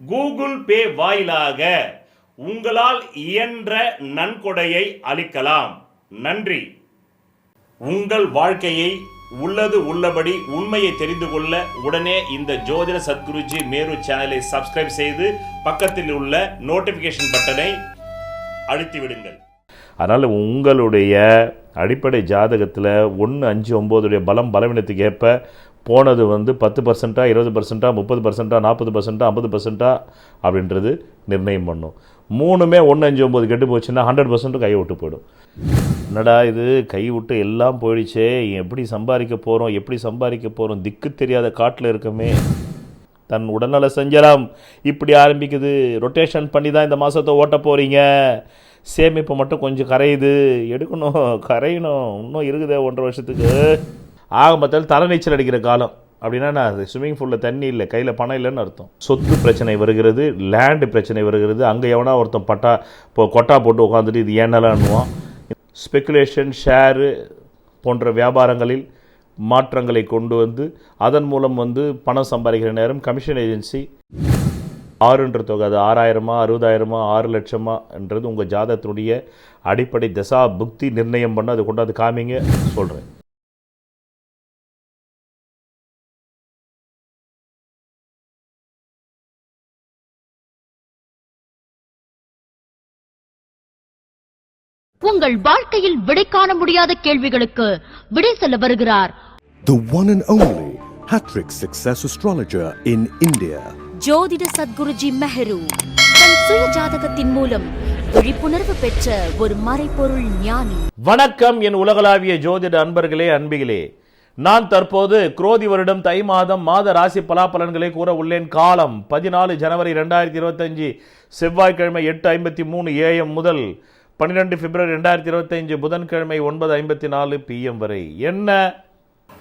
Google Pay வாயிலாக உங்களால் இயன்ற நன்கொடையை அளிக்கலாம். நன்றி. உங்கள் வாழ்க்கையை உள்ளது உள்ளபடி உண்மையை தெரிந்து கொள்ள உடனே இந்த ஜோதிட சத்குருஜி மேரு சேனலை சப்ஸ்கிரைப் செய்து பக்கத்தில் உள்ள நோட்டிபிகேஷன் பட்டனை அழுத்தி விடுங்கள் அதனால் உங்களுடைய அடிப்படை ஜாதகத்தில் ஒன்று அஞ்சு ஒம்போதுடைய பலம் பலவீனத்துக்கு ஏற்ப போனது வந்து பத்து பர்சண்ட்டாக இருபது பர்சன்ட்டாக முப்பது பர்சன்ட்டாக நாற்பது பர்சன்ட்டாக ஐம்பது பர்சன்ட்டா அப்படின்றது நிர்ணயம் பண்ணும். மூணுமே ஒன்று அஞ்சு ஒம்பது கெட்டு போச்சுன்னா ஹண்ட்ரட் பர்சன்ட் கையை விட்டு போயிடும். என்னடா இது? கை விட்டு எல்லாம் போயிடுச்சே. எப்படி சம்பாதிக்க போகிறோம் எப்படி சம்பாதிக்க போகிறோம் திக்கு தெரியாத காட்டில் இருக்கமே. தன் உடல்நல செஞ்சலாம் இப்படி ஆரம்பிக்குது. ரொட்டேஷன் பண்ணி தான் இந்த மாதத்தை ஓட்ட போகிறீங்க சேமிப்பு மட்டும் கொஞ்சம் கரையுது. எடுக்கணும் கரையணும். இன்னும் இருக்குதே ஒன்றரை வருஷத்துக்கு. ஆக மொத்தத்தில் தலை நீச்சல் அடிக்கிற காலம். அப்படின்னா நான் ஸ்விம்மிங் பூலில் தண்ணி இல்லை கையில் பணம் இல்லைன்னு அர்த்தம். சொத்து பிரச்சனை வருகிறது லேண்டு பிரச்சனை வருகிறது. அங்கே எவனா ஒருத்தன் பட்டா இப்போ கொட்டா போட்டு உட்காந்துட்டு இது ஏன்னலான்னுவான் ஸ்பெக்குலேஷன் ஷேரு போன்ற வியாபாரங்களில் மாற்றங்களை கொண்டு வந்து அதன் மூலம் வந்து பணம் சம்பாதிக்கிற நேரம் கமிஷன் ஏஜென்சி ஆறுன்ற தொகை அது ஆறாயிரமா அறுபதாயிரமா ஆறு லட்சமான்றது உங்கள் ஜாதகத்தினுடைய அடிப்படை தசா புக்தி நிர்ணயம் பண்ண அது கொண்டாந்து காமிங்க சொல்கிறேன் உங்கள் வாழ்க்கையில் விடை காண முடியாத கேள்விகளுக்கு விடை சொல்ல வருகிறார். The one and only Hattrick Success Astrologer in India. ஜோதிட சத்குருஜி மெஹரு தன் சுய ஜாதகத்தின் மூலம் விழிப்புணர்வு பெற்ற ஒரு மறைபொருள் ஞானி. வணக்கம் என் உலகளாவிய ஜோதிட அன்பர்களே அன்பிகளே. நான் தற்போது குரோதி வருடம் தை மாதம் மாத ராசி பலாபலன்களை கூற உள்ளேன். காலம் பதினாலு ஜனவரி ரெண்டாயிரத்தி இருபத்தஞ்சு செவ்வாய்க்கிழமை எட்டு ஐம்பத்தி மூணு ஏஎம் முதல் பன்னிரெண்டு பிப்ரவரி ரெண்டாயிரத்தி இருபத்தஞ்சு புதன்கிழமை ஒன்பது ஐம்பத்தி நாலு பிஎம் வரை. என்ன?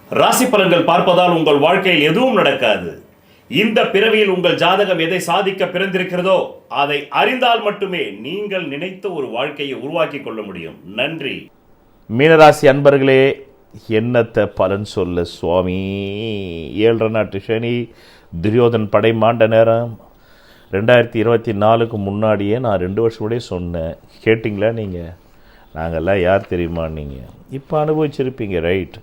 ராசி பலன்கள் பார்ப்பதால் உங்கள் வாழ்க்கையில் எதுவும் நடக்காது. இந்த பிறவியில் உங்கள் ஜாதகம் எதை சாதிக்க பிறந்திருக்கிறதோ அதை அறிந்தால் மட்டுமே நீங்கள் நினைத்த ஒரு வாழ்க்கையை உருவாக்கி கொள்ள முடியும். நன்றி. மீனராசி அன்பர்களே என்னத்த பலன் சொல்ல சுவாமி? ஏழரை நாட்டு சனி துரியோதன் படை மாண்ட நேரம். ரெண்டாயிரத்தி இருபத்தி நாலுக்கு முன்னாடியே நான் ரெண்டு வருஷம் கூட சொன்னேன். கேட்டிங்களா நீங்கள் நாங்கள்லாம் யார் தெரியுமா நீங்கள் இப்போ அனுபவிச்சிருப்பீங்க ரைட்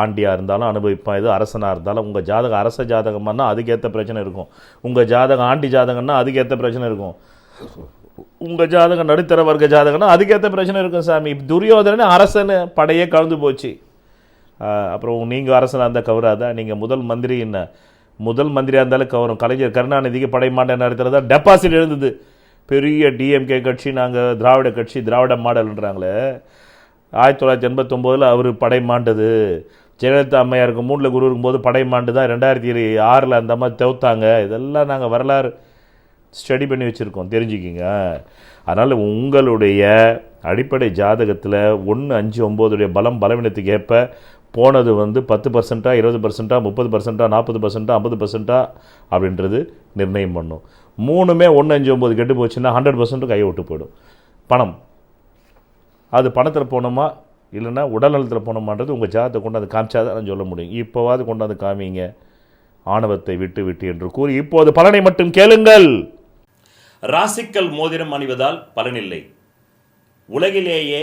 ஆண்டியாக இருந்தாலும் அனுபவிப்பான் இது அரசனாக இருந்தாலும் உங்கள் ஜாதகம் அரச ஜாதகமானால் அதுக்கேற்ற பிரச்சனை இருக்கும். உங்கள் ஜாதகம் ஆண்டி ஜாதகம்னா அதுக்கேற்ற பிரச்சனை இருக்கும். உங்கள் ஜாதகம் நடுத்தர வர்க்க ஜாதகம்னா அதுக்கேற்ற பிரச்சனை இருக்கும் சாமி. துரியோதனே அரசனு படையே கலந்து போச்சு. அப்புறம் நீங்கள் அரசனாக இருந்தால் கவராதா? நீங்கள் முதல் மந்திரி என்ன? முதல் மந்திரியாக இருந்தாலும் கவரும். கலைஞர் கருணாநிதிக்கு படை மாண்ட நடத்துகிறதா டெபாசிட் எழுந்தது. பெரிய டிஎம்கே கட்சி நாங்கள் திராவிட கட்சி திராவிட மாடல்ன்றாங்களே. ஆயிரத்தி தொள்ளாயிரத்தி எண்பத்தொம்போதில் அவர் படை மாண்டது. ஜெயலலிதா அம்மையாருக்கு மூணில் குரு இருக்கும்போது படை மாண்டு தான் ரெண்டாயிரத்தி ஆறில் அந்த மாதிரி தவிர்த்தாங்க இதெல்லாம் நாங்கள் வரலாறு ஸ்டடி பண்ணி வச்சுருக்கோம். தெரிஞ்சுக்கிங்க. அதனால் உங்களுடைய அடிப்படை ஜாதகத்தில் ஒன்று அஞ்சு ஒம்போதுடைய பலம் பலவீனத்துக்கு ஏற்ப போனது வந்து பத்து பர்சன்ட்டாக இருபது பர்சன்ட்டா முப்பது பர்சன்ட்டாக நாற்பது பர்சன்ட்டாக ஐம்பது பர்சன்ட்டா அப்படின்றது நிர்ணயம் பண்ணும். மூணுமே ஒன்று அஞ்சு ஒம்பது கெட்டு போச்சுன்னா ஹண்ட்ரட் பர்சன்ட் கையை விட்டு போயிடும். பணம். அது பணத்தில் போகணுமா? இல்லைன்னா உடல்நலத்தில் போகணுமான்றது உங்கள் ஜாதத்தை கொண்டாந்து காமிச்சாதான் நான் சொல்ல முடியும். இப்போவாது கொண்டாந்து காமிங்க. ஆணவத்தை விட்டு விட்டு என்று கூறி இப்போது பலனை மட்டும் கேளுங்கள். ராசிக்கல் மோதிரம் அணிவதால் பலனில்லை. உலகிலேயே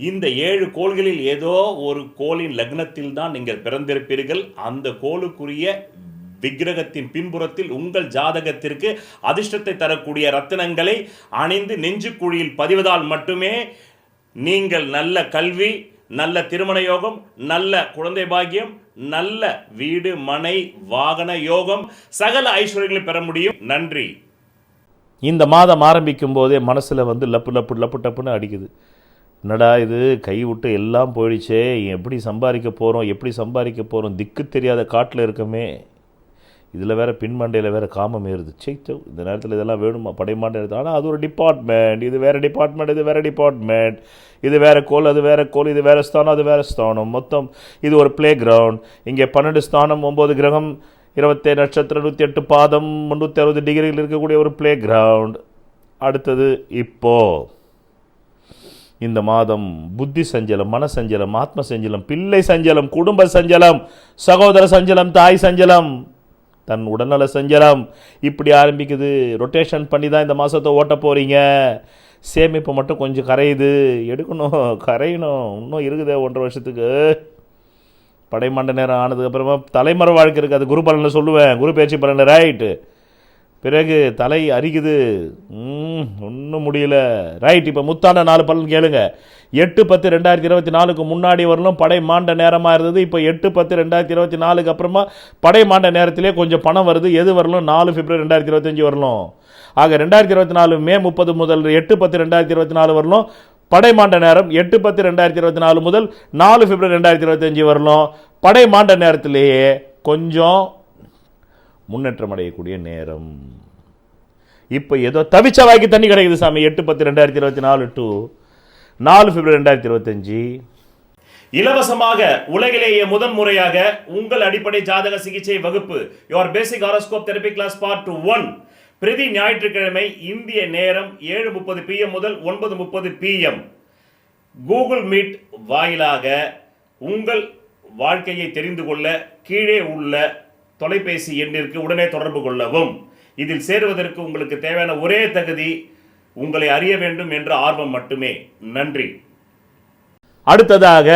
இந்த ஏழு கோள்களில் ஏதோ ஒரு கோளின் லக்னத்தில் தான் நீங்கள் பிறந்திருப்பீர்கள். அந்த கோளுக்குரிய விக்கிரகத்தின் பின்புறத்தில் உங்கள் ஜாதகத்திற்கு அதிர்ஷ்டத்தை தரக்கூடிய ரத்தினங்களை அணிந்து நெஞ்சுக்குழியில் பதிவதால் மட்டுமே நீங்கள் நல்ல கல்வி நல்ல திருமண யோகம் நல்ல குழந்தை பாக்கியம் நல்ல வீடு மனை வாகன யோகம் சகல ஐஸ்வர்யங்களை பெற முடியும். நன்றி. இந்த மாதம் ஆரம்பிக்கும் போதே மனசில் வந்து லப்பு லப்பு லப்பு டப்புன்னு அடிக்குது. என்னடா இது? கை விட்டு எல்லாம் போயிடுச்சே. எப்படி சம்பாதிக்க போகிறோம் எப்படி சம்பாதிக்க போகிறோம் திக்கு தெரியாத காட்டில் இருக்கமே. இதில் வேற பின்மண்டையில் வேறு காமம் ஏறுது. சேத்து இந்த நேரத்தில் இதெல்லாம் வேணுமா? படைமாட்டம் எடுத்து ஆனால் அது ஒரு டிபார்ட்மெண்ட் இது வேறு டிபார்ட்மெண்ட் இது வேறு டிபார்ட்மெண்ட் இது வேறு கோல் அது வேறு கோல் இது வேறு ஸ்தானம் அது வேறு ஸ்தானம். மொத்தம் இது ஒரு ப்ளே கிரவுண்ட் இங்கே பன்னெண்டு ஸ்தானம் ஒம்பது கிரகம் இருபத்தேழு நட்சத்திரம் நூற்றி எட்டு பாதம் முந்நூற்றி அறுபது டிகிரியில் இருக்கக்கூடிய ஒரு ப்ளே கிரவுண்ட் அடுத்தது இப்போது இந்த மாதம் புத்தி சஞ்சலம் மன சஞ்சலம் ஆத்ம சஞ்சலம் பிள்ளை சஞ்சலம் குடும்ப சஞ்சலம் சகோதர சஞ்சலம் தாய் சஞ்சலம் தன் உடல்நல சஞ்சலம். இப்படி ஆரம்பிக்குது. ரொட்டேஷன் பண்ணி தான் இந்த மாதத்தை ஓட்ட போகிறீங்க சேமிப்பு மட்டும் கொஞ்சம் கரையுது. எடுக்கணும் கரையணும். இன்னும் இருக்குதே ஒன்றரை வருஷத்துக்கு. படைமண்ட நேரம் ஆனதுக்கப்புறமா தலைமறை வாழ்க்கை இருக்குது. அது குரு பலனில் சொல்லுவேன். குரு பேச்சு பலனில் ரைட்டு பிறகு தலை அரிக்குது. ஒன்றும் முடியல. ரைட் இப்போ முத்தான நாலு பலன் கேளுங்க. எட்டு பத்து ரெண்டாயிரத்தி இருபத்தி நாலுக்கு முன்னாடி வரலும் படை மாண்ட நேரமாக இருந்தது. இப்போ எட்டு பத்து ரெண்டாயிரத்தி இருபத்தி நாலுக்கு அப்புறமா படை மாண்ட நேரத்திலே கொஞ்சம் பணம் வருது. எது வரலும் நாலு பிப்ரவரி ரெண்டாயிரத்தி இருபத்தஞ்சி வரலும். ஆக ரெண்டாயிரத்தி இருபத்தி நாலு மே முப்பது முதல் எட்டு பத்து ரெண்டாயிரத்தி இருபத்தி நாலு வரலும் படை மாண்ட நேரம். எட்டு பத்து ரெண்டாயிரத்தி இருபத்தி நாலு முதல் நாலு பிப்ரவரி ரெண்டாயிரத்தி இருபத்தஞ்சி வரலும் படை மாண்ட நேரத்திலேயே கொஞ்சம் முன்னேற்றம் அடையக்கூடிய நேரம். இப்போ ஏதோ தவிச்ச வாய்க்கு தண்ணி கிடைக்குது சாமி. எட்டு பத்து ரெண்டாயிரத்தி இருபத்தி நாலு டு நாலு பிப்ரவரி ரெண்டாயிரத்தி இருபத்தஞ்சி. இலவசமாக உலகிலேயே முதன் முறையாக உங்கள் அடிப்படை ஜாதக சிகிச்சை வகுப்பு your basic horoscope therapy class part one பிரதி ஞாயிற்றுக்கிழமை இந்திய நேரம் ஏழு முப்பது பிஎம் முதல் ஒன்பது முப்பது பிஎம் கூகுள் மீட் வாயிலாக உங்கள் வாழ்க்கையை தெரிந்து கொள்ள கீழே உள்ள தொலைபேசி எண்ணிற்கு உடனே தொடர்பு கொள்ளவும். இதில் சேருவதற்கு உங்களுக்கு தேவையான ஒரே தகுதி உங்களை அறிய வேண்டும் என்ற ஆர்வம் மட்டுமே. நன்றி. அடுத்ததாக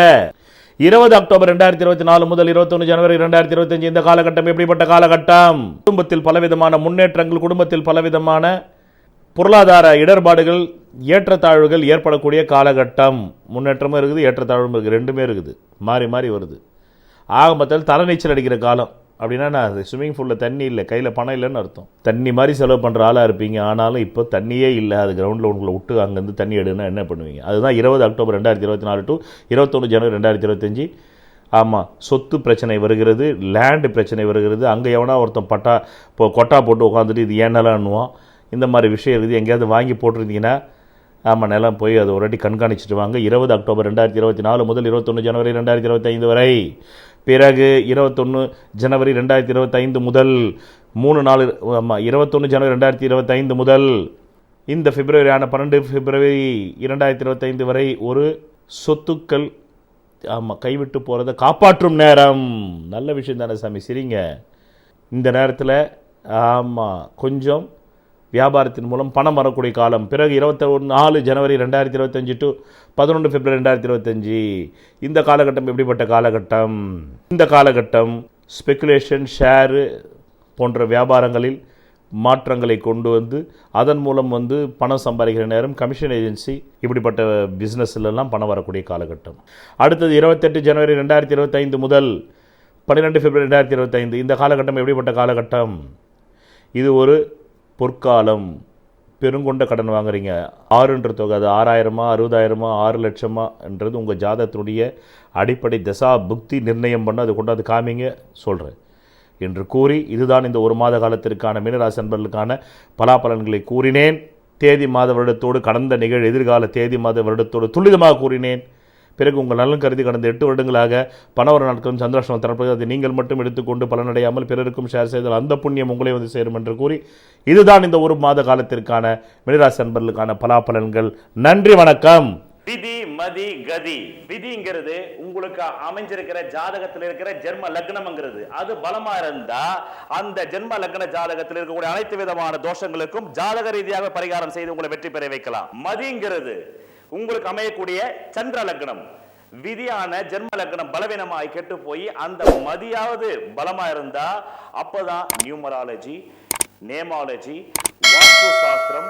இருபது அக்டோபர் ரெண்டாயிரத்தி இருபத்தி நாலு முதல் இருபத்தொன்று ஜனவரி ரெண்டாயிரத்தி இருபத்தஞ்சு இந்த காலகட்டம் எப்படிப்பட்ட காலகட்டம்? குடும்பத்தில் பலவிதமான முன்னேற்றங்கள் குடும்பத்தில் பலவிதமான பொருளாதார இடர்பாடுகள் ஏற்றத்தாழ்வுகள் ஏற்படக்கூடிய காலகட்டம். முன்னேற்றமும் இருக்குது ஏற்றத்தாழ்வும் இருக்குது ரெண்டுமே இருக்குது. மாறி மாறி வருது. ஆக மொத்தத்தில் தலைநீச்சல் அடிக்கிற காலம். அப்படின்னா நான் ஸ்விம்மிங் பூலில் தண்ணி இல்லை கையில் பணம் இல்லைன்னு அர்த்தம். தண்ணி மாதிரி செலவு பண்ணுற ஆளாக இருப்பீங்க. ஆனாலும் இப்போ தண்ணியே இல்லை. அது கிரவுண்டில் உங்களை விட்டு அங்கேருந்து தண்ணி எடுன்னா என்ன பண்ணுவீங்க? அதுதான் இருபது அக்டோபர் ரெண்டாயிரத்தி இருபத்தி நாலு டு இருபத்தொன்று ஜனவரி ரெண்டாயிரத்தி இருபத்தஞ்சி. ஆமாம் சொத்து பிரச்சனை வருகிறது லேண்டு பிரச்சனை வருகிறது. அங்கே எவனா ஒருத்தன் பட்டா இப்போ கொட்டா போட்டு உட்காந்துட்டு இது ஏன் இந்த மாதிரி விஷயம் இருக்குது. எங்கேயாவது வாங்கி போட்டிருந்தீங்கன்னா ஆமாம் நிலம் போய் அதை ஒரு வாட்டி கண்காணிச்சிட்டு வாங்க. இருபது அக்டோபர் ரெண்டாயிரத்தி இருபத்தி நாலு முதல் இருபத்தொன்று ஜனவரி ரெண்டாயிரத்தி இருபத்தைந்து வரை பிறகு இருபத்தொன்று ஜனவரி ரெண்டாயிரத்தி இருபத்தைந்து முதல் மூணு நாலு ஆமாம் இருபத்தொன்று ஜனவரி ரெண்டாயிரத்தி இருபத்தைந்து முதல் இந்த பிப்ரவரி ஆன பன்னெண்டு பிப்ரவரி இரண்டாயிரத்தி இருபத்தைந்து வரை ஒரு சொத்துக்கள் ஆமாம் கைவிட்டு போகிறத காப்பாற்றும் நேரம். நல்ல விஷயம் தானே சாமி சரிங்க. இந்த நேரத்தில் ஆமாம் கொஞ்சம் வியாபாரத்தின் மூலம் பணம் வரக்கூடிய காலம். பிறகு இருபத்தி நாலு ஜனவரி ரெண்டாயிரத்தி இருபத்தஞ்சி டு பதினொன்று பிப்ரவரி ரெண்டாயிரத்தி இருபத்தஞ்சி. இந்த காலகட்டம் எப்படிப்பட்ட காலகட்டம்? இந்த காலகட்டம் ஸ்பெகுலேஷன் ஷேரு போன்ற வியாபாரங்களில் மாற்றங்களை கொண்டு வந்து அதன் மூலம் வந்து பணம் சம்பாதிக்கிற நேரம் கமிஷன் ஏஜென்சி இப்படிப்பட்ட பிஸ்னஸ்லாம் பணம் வரக்கூடிய காலகட்டம். அடுத்தது இருபத்தெட்டு ஜனவரி ரெண்டாயிரத்தி இருபத்தைந்து முதல் பன்னிரெண்டு பிப்ரவரி ரெண்டாயிரத்தி இருபத்தைந்து. இந்த காலகட்டம் எப்படிப்பட்ட காலகட்டம்? இது ஒரு பொற்காலம். பெருங்கொண்ட கடன் வாங்குறீங்க. ஆறுன்ற தொகை அது ஆறாயிரமா அறுபதாயிரமா ஆறு லட்சமா என்றது உங்கள் ஜாதகத்தினுடைய அடிப்படை தசா புக்தி நிர்ணயம் பண்ண அது கொண்டாந்து காமிங்க சொல்கிறேன் என்று கூறி இதுதான் இந்த ஒரு மாத காலத்திற்கான மீனராசி அன்பர்களுக்கான பலாபலன்களை கூறினேன். தேதி மாத வருடத்தோடு கடந்த நிகழ் எதிர்கால தேதி மாத வருடத்தோடு துல்லிதமாக கூறினேன். பிறகு உங்கள் நலன் கருதி கடந்த எட்டு வருடங்களாக பணவர நாட்களும் சந்திராஷ்டம் தரப்பது அதை நீங்கள் மட்டும் எடுத்துக்கொண்டு பலனடையாமல் பிறருக்கும் ஷேர் செய்தால் அந்த புண்ணியம் உங்களை வந்து சேரும் என்று கூறி இதுதான் இந்த ஒரு மாத காலத்திற்கான மினிராசி அன்பர்களுக்கான பலாபலன்கள். நன்றி வணக்கம். விதி மதி கதி. விதிங்கிறது உங்களுக்கு அமைஞ்சிருக்கிற ஜாதகத்தில் இருக்கிற ஜென்ம லக்னம்ங்கிறது. அது பலமா இருந்தா அந்த ஜென்ம லக்ன ஜாதகத்தில் இருக்கக்கூடிய அனைத்து விதமான தோஷங்களுக்கும் ஜாதக ரீதியாக பரிகாரம் செய்து உங்களை வெற்றி பெற வைக்கலாம். மதிங்கிறது உங்களுக்கு அமையக்கூடிய சந்திர லக்னம். விதியான ஜென்ம லக்னம் பலவீனமாய் கெட்டு போய் அந்த மதியாவது பலமா இருந்தா அப்பதான் நியூமராலஜி நேமாலஜி வாஸ்து சாஸ்திரம்